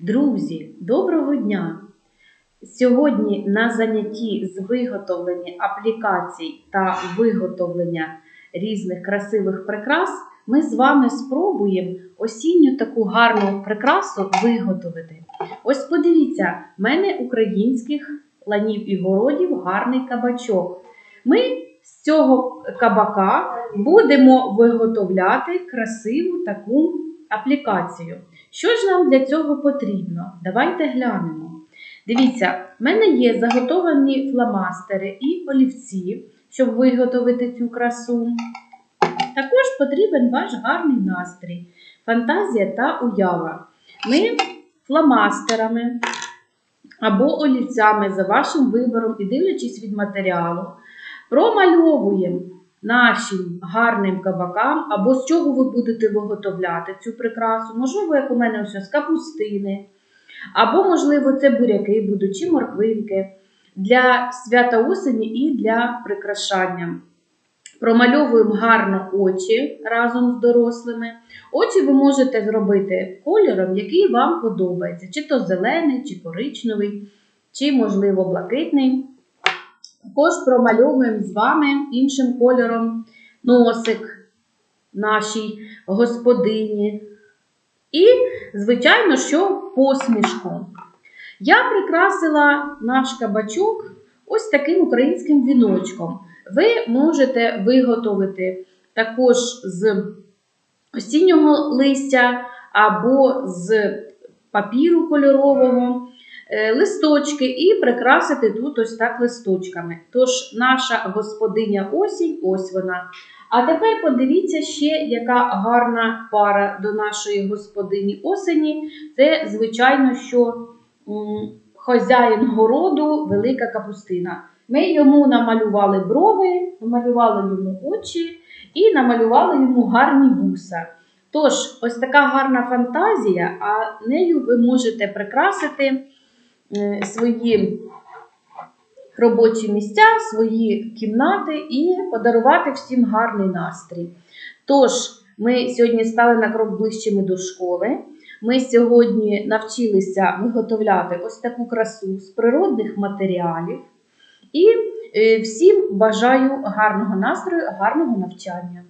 Друзі, доброго дня! Сьогодні на занятті з виготовлення аплікацій та виготовлення різних красивих прикрас ми з вами спробуємо осінню таку гарну прикрасу виготовити. Ось подивіться, в мене українських ланів і городів гарний кабачок. Ми з цього кабака будемо виготовляти красиву таку аплікацію. Що ж нам для цього потрібно? Давайте глянемо. Дивіться, в мене є заготовані фломастери і олівці, щоб виготовити цю красу. Також потрібен ваш гарний настрій, фантазія та уява. Ми фломастерами або олівцями за вашим вибором і дивлячись від матеріалу, промальовуємо нашим гарним кабакам, або з чого ви будете виготовляти цю прикрасу. Можливо, як у мене ось з капустини, або, можливо, це буряки будуть чи морквинки для свята осені і для прикрашання. Промальовуємо гарно очі разом з дорослими. Очі ви можете зробити кольором, який вам подобається, чи то зелений, чи коричневий, чи, можливо, блакитний. Також промальовуємо з вами іншим кольором носик нашій господині. І, звичайно, що посмішку. Я прикрасила наш кабачок ось таким українським віночком. Ви можете виготовити також з осіннього листя або з папіру кольорового листочки і прикрасити тут ось так листочками. Тож, наша господиня осінь, ось вона. А тепер подивіться ще, яка гарна пара до нашої господині осені. Це, звичайно, що хазяїн городу велика капустина. Ми йому намалювали брови, намалювали йому очі і намалювали йому гарні вуса. Тож, ось така гарна фантазія, а нею ви можете прикрасити е, свої робочі місця, свої кімнати і подарувати всім гарний настрій. Тож, ми сьогодні стали на крок ближчими до школи. Ми сьогодні навчилися виготовляти ось таку красу з природних матеріалів. І е, всім бажаю гарного настрою, гарного навчання.